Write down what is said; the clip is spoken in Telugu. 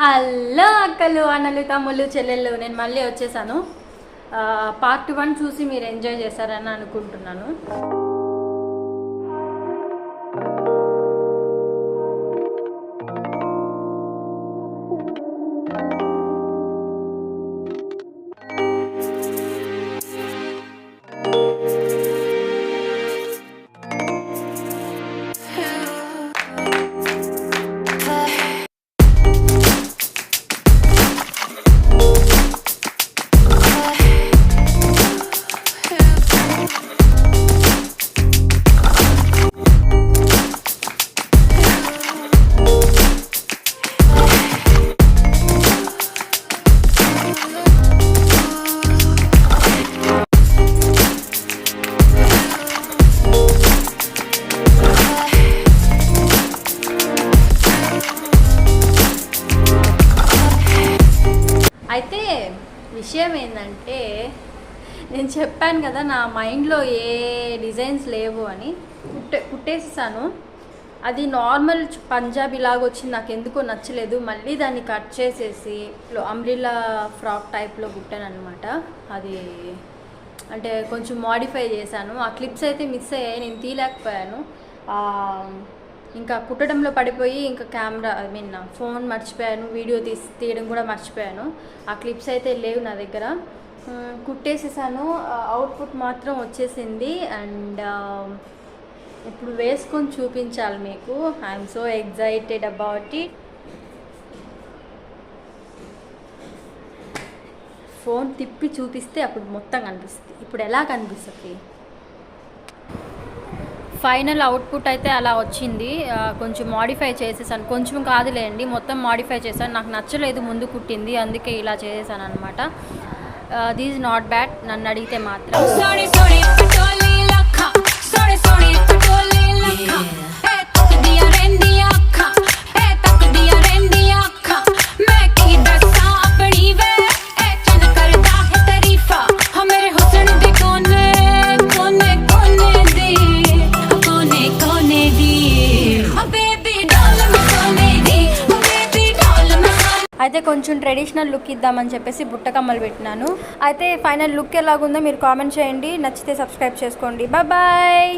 హలో అక్కలు అన్నలు తమ్ముళ్ళు చెల్లెళ్ళు నేను మళ్ళీ వచ్చేసాను. పార్ట్ వన్ చూసి మీరు ఎంజాయ్ చేశారని అనుకుంటున్నాను. అయితే విషయం ఏంటంటే నేను చెప్పాను కదా నా మైండ్లో ఏ డిజైన్స్ లేవు అని కుట్టే కుట్టేసాను అది నార్మల్ పంజాబీ లాగా వచ్చింది నాకు ఎందుకో నచ్చలేదు. మళ్ళీ దాన్ని కట్ చేసేసి అంబ్రిల్లా ఫ్రాక్ టైప్లో కుట్టాను అనమాట అది అంటే కొంచెం మాడిఫై చేశాను. ఆ క్లిప్స్ అయితే మిస్ అయ్యాయి నేను తీయలేకపోయాను. ఇంకా కుట్టడంలో పడిపోయి ఇంకా కెమెరా ఐ మీన్ ఫోన్ మర్చిపోయాను వీడియో తీసి తీయడం కూడా మర్చిపోయాను. ఆ క్లిప్స్ అయితే లేవు నా దగ్గర. కుట్టేసేసాను. అవుట్పుట్ మాత్రం వచ్చేసింది. అండ్ ఇప్పుడు వేసుకొని చూపించాలి మీకు. I'm so excited about it phone తిప్పి చూపిస్తే అప్పుడు మొత్తం కనిపిస్తుంది. ఇప్పుడు ఎలా కనిపిస్తుంది? ఫైనల్ అవుట్పుట్ అయితే అలా వచ్చింది. కొంచెం మాడిఫై చేసేసాను. కొంచెం కాదులేండి మొత్తం మాడిఫై చేశాను. నాకు నచ్చలేదు ముందు కుట్టింది అందుకే ఇలా చేసేసాను అనమాట దీస్ నాట్ బ్యాడ్ నన్ను అడిగితే మాత్రం. అయితే కొంచెం ట్రెడిషనల్ లుక్ ఇద్దామని చెప్పేసి బుట్ట కమ్మలు పెట్టినాను. అయితే ఫైనల్ లుక్ ఎలాగుందో మీరు కామెంట్ చేయండి. నచ్చితే సబ్స్క్రైబ్ చేసుకోండి. బాయ్